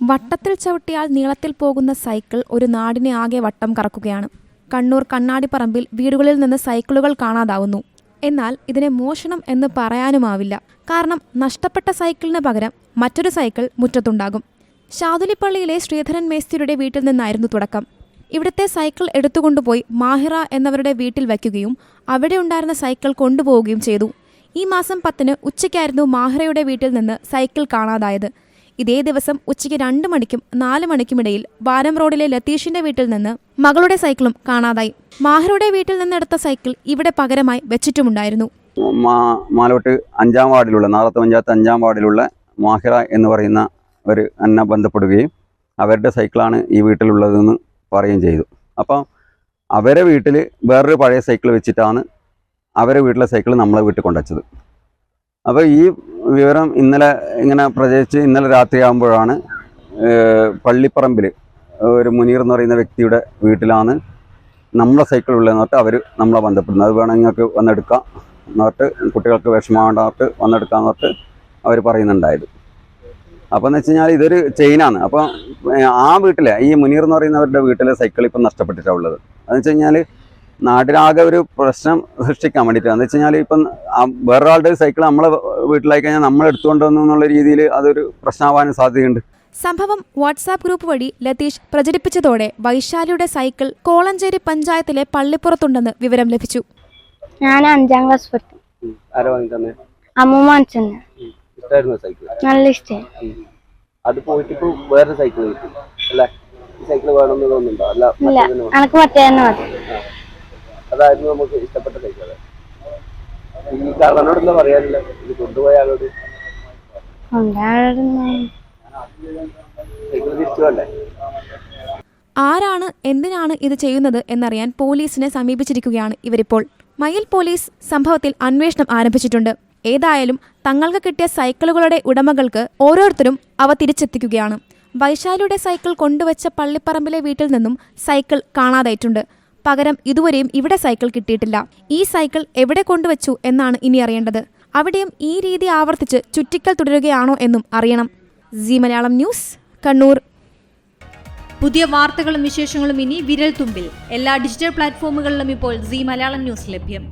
വട്ടത്തിൽ ചവിട്ടിയാൽ നീളത്തിൽ പോകുന്ന സൈക്കിൾ ഒരു നാടിനെ ആകെ വട്ടം കറക്കുകയാണ്. കണ്ണൂർ കണ്ണാടിപ്പറമ്പിൽ വീടുകളിൽ നിന്ന് സൈക്കിളുകൾ കാണാതാവുന്നു. എന്നാൽ ഇതിനെ മോഷണം എന്ന് പറയാനുമാവില്ല. കാരണം നഷ്ടപ്പെട്ട സൈക്കിളിന് പകരം മറ്റൊരു സൈക്കിൾ മുറ്റത്തുണ്ടാകും. ശാതുലിപ്പള്ളിയിലെ ശ്രീധരൻ മേസ്തിരിയുടെ വീട്ടിൽ നിന്നായിരുന്നു തുടക്കം. ഇവിടുത്തെ സൈക്കിൾ എടുത്തുകൊണ്ടുപോയി മാഹിറ എന്നവരുടെ വീട്ടിൽ വയ്ക്കുകയും അവിടെ ഉണ്ടായിരുന്ന സൈക്കിൾ കൊണ്ടുപോവുകയും ചെയ്തു. ഈ മാസം പത്തിന് ഉച്ചയ്ക്കായിരുന്നു മാഹിറയുടെ വീട്ടിൽ നിന്ന് സൈക്കിൾ കാണാതായത്. ഇതേ ദിവസം ഉച്ചയ്ക്ക് രണ്ട് മണിക്കും നാല് മണിക്കുമിടയിൽ വാരം റോഡിലെ ലതീഷിന്റെ വീട്ടിൽ നിന്ന് മകളുടെ സൈക്കിളും കാണാതായി. മാഹറുടെ വീട്ടിൽ നിന്നെടുത്ത സൈക്കിൾ ഇവിടെ പകരമായി വെച്ചിട്ടുമുണ്ടായിരുന്നു. മാലോട്ട് അഞ്ചാം വാർഡിലുള്ള നാളത്തെ പഞ്ചായത്ത് അഞ്ചാം വാർഡിലുള്ള മാഹിറ എന്ന് പറയുന്ന ഒരു എന്നെ ബന്ധപ്പെടുകയും അവരുടെ സൈക്കിളാണ് ഈ വീട്ടിലുള്ളതെന്ന് പറയുകയും ചെയ്തു. അപ്പം അവരെ വീട്ടിൽ വേറൊരു പഴയ സൈക്കിൾ വെച്ചിട്ടാണ് അവരെ വീട്ടിലെ സൈക്കിൾ നമ്മളെ വീട്ടിൽ കൊണ്ടുവച്ചത്. അപ്പോൾ ഈ വിവരം ഇന്നലെ ഇങ്ങനെ പ്രചരിച്ച് ഇന്നലെ രാത്രിയാകുമ്പോഴാണ് പള്ളിപ്പറമ്പിൽ ഒരു മുനീർ എന്ന് പറയുന്ന വ്യക്തിയുടെ വീട്ടിലാണ് നമ്മളെ സൈക്കിൾ ഉള്ളതെന്ന് പറഞ്ഞിട്ട് അവർ നമ്മളെ ബന്ധപ്പെടുന്നത്. അത് വേണം നിങ്ങൾക്ക് വന്നെടുക്കാം എന്നിട്ട് കുട്ടികൾക്ക് വിഷമമാണ്ടായിട്ട് വന്നെടുക്കാമെന്ന് പറഞ്ഞിട്ട് അവർ പറയുന്നുണ്ടായത്. അപ്പോൾ എന്ന് വെച്ച് കഴിഞ്ഞാൽ ഇതൊരു ചെയിനാണ് അപ്പോൾ ആ വീട്ടിലെ ഈ മുനീർ എന്ന് പറയുന്നവരുടെ വീട്ടിലെ സൈക്കിൾ ഇപ്പം നഷ്ടപ്പെട്ടിട്ടാണ് ഉള്ളത്. അതെന്ന് വെച്ച് കഴിഞ്ഞാൽ നാട്ടിലാകെ ഒരു പ്രശ്നം സൃഷ്ടിക്കാൻ വേണ്ടിയിട്ടാണ് എന്ന് വെച്ച് കഴിഞ്ഞാൽ ഇപ്പം ആ വേറൊരാളുടെ സൈക്കിൾ നമ്മളെ വീട്ടിലായി കഴിഞ്ഞാൽ നമ്മൾ എടുത്തുകൊണ്ട് വന്നു എന്നുള്ള രീതിയിൽ അതൊരു പ്രശ്നമാവാനും സാധ്യതയുണ്ട്. സംഭവം വാട്സാപ്പ് ഗ്രൂപ്പ് വഴി ലതീഷ് പ്രചരിപ്പിച്ചതോടെ വൈശാലിയുടെ സൈക്കിൾ കോളഞ്ചേരി പഞ്ചായത്തിലെ പള്ളിപ്പുറത്തുണ്ടെന്ന് വിവരം ലഭിച്ചു. ഞാൻ അഞ്ചാം ക്ലാസ് പഠിക്കും അമ്മൂമ്മ നല്ല ഇഷ്ടം അത് പോയിട്ട് വേറെ സൈക്കിൾ കിട്ടി അല്ലേ? ഈ സൈക്കിൾ വേണമെന്ന് തോന്നുന്നുണ്ടോ? അല്ല എനിക്ക് എനക്ക് മറ്റേ തന്നെ മതി. അതായിരുന്നു നമുക്ക് ഇഷ്ടപ്പെട്ട സൈക്കിൾ ഈ കള്ളനോട് എന്താ പറയാനില്ല ഇത് കൊണ്ടുപോയ ആളോട്. കൊണ്ടാടുന്ന സൈക്കിൾ തിരിച്ചു വേണ്ടേ ആരാണ് എന്തിനാണ് ഇത് ചെയ്യുന്നത് എന്നറിയാൻ പോലീസിനെ സമീപിച്ചിരിക്കുകയാണ് ഇവരിപ്പോൾ. മയിൽ പോലീസ് സംഭവത്തിൽ അന്വേഷണം ആരംഭിച്ചിട്ടുണ്ട്. ഏതായാലും തങ്ങൾക്ക് കിട്ടിയ സൈക്കിളുകളുടെ ഉടമകൾക്ക് ഓരോരുത്തരും അവ തിരിച്ചെത്തിക്കുകയാണ്. വൈശാലിയുടെ സൈക്കിൾ കൊണ്ടുവച്ച പള്ളിപ്പറമ്പിലെ വീട്ടിൽ നിന്നും സൈക്കിൾ കാണാതായിട്ടുണ്ട്. പകരം ഇതുവരെയും ഇവിടെ സൈക്കിൾ കിട്ടിയിട്ടില്ല. ഈ സൈക്കിൾ എവിടെ കൊണ്ടുവച്ചു എന്നാണ് ഇനി അറിയേണ്ടത്. അവിടെയും ഈ രീതി ആവർത്തിച്ച് ചുറ്റിക്കൽ തുടരുകയാണോ എന്നും അറിയണം. G Malayalam news Kannur. പുതിയ വാർത്തകളും വിശേഷങ്ങളും ഇനി വിരൽ തുമ്പിൽ എല്ലാ ഡിജിറ്റൽ പ്ലാറ്റ്ഫോമുകളിലും ഇപ്പോൾ സി മലയാളം ന്യൂസ് ലഭ്യം.